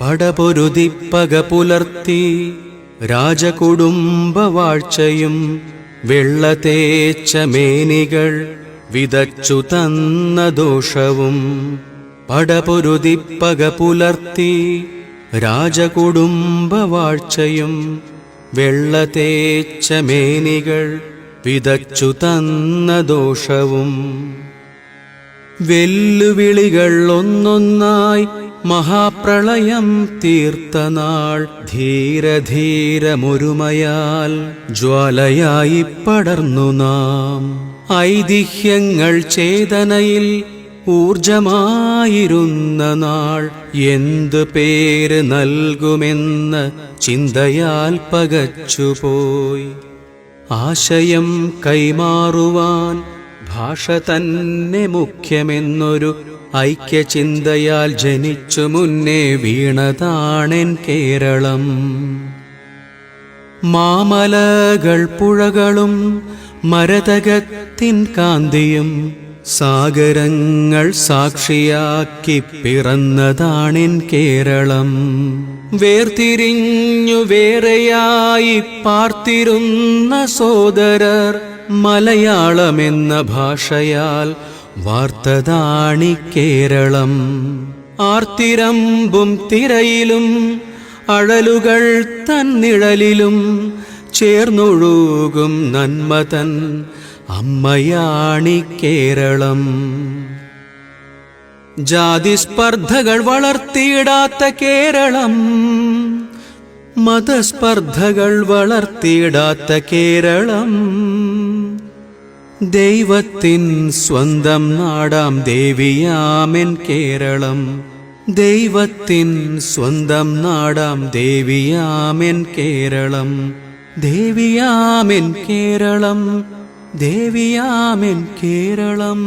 പടപൊരുതിപ്പക പുലർത്തി രാജകുടുംബവാഴ്ചയും വെള്ളതേച്ച മേനികൾ വിതച്ചു തന്ന ദോഷവും പടപൊരുതിപ്പക പുലർത്തി രാജകുടുംബവാഴ്ചയും വെള്ളതേച്ച മേനികൾ വിതച്ചു തന്ന ദോഷവും വെല്ലുവിളികൾ ഒന്നൊന്നായി മഹാപ്രളയം തീർത്ത നാൾ. ധീരധീരമൊരുമയാൽ ജ്വാലയായി പടർന്നു നാം. ഐതിഹ്യങ്ങൾ ചേതനയിൽ ഊർജമായിരുന്ന നാൾ. എന്തു പേര് നൽകുമെന്ന് ചിന്തയാൽ പകച്ചുപോയി. ആശയം കൈമാറുവാൻ ഭാഷ തന്നെ മുഖ്യമെന്നൊരു ഐക്യചിന്തയാൽ ജനിച്ചു മുന്നേ വീണതാണെൻ കേരളം. മാമലകൾ പുഴകളും മരതകത്തിൻ കാന്തിയും സാഗരങ്ങൾ സാക്ഷിയാക്കി പിറന്നതാണിൻ കേരളം. വേർതിരിഞ്ഞു വേറെയായി പാർത്തിരുന്ന സോദരർ മലയാളമെന്ന ഭാഷയാൽ വാർത്തതാണി കേരളം. ആർത്തിരമ്പും തിരയിലും അഴലുകൾ തന്നിഴലിലും ചേർന്നൊഴുകും നന്മതൻ അമ്മയാണി കേരളം ജാതിസ്പർദ്ധകൾ വളർത്തിയിടാത്ത കേരളം മതസ്പർദ്ധകൾ വളർത്തിയിടാത്ത കേരളം ദൈവത്തിൻ സ്വന്തം നാടാം ദേവിയാമെൻ കേരളം ദൈവത്തിൻ സ്വന്തം നാടാം ദേവിയാമെൻ കേരളം ദേവിയാമെൻ കേരളം ദേവിയാമെൻ കേരളം.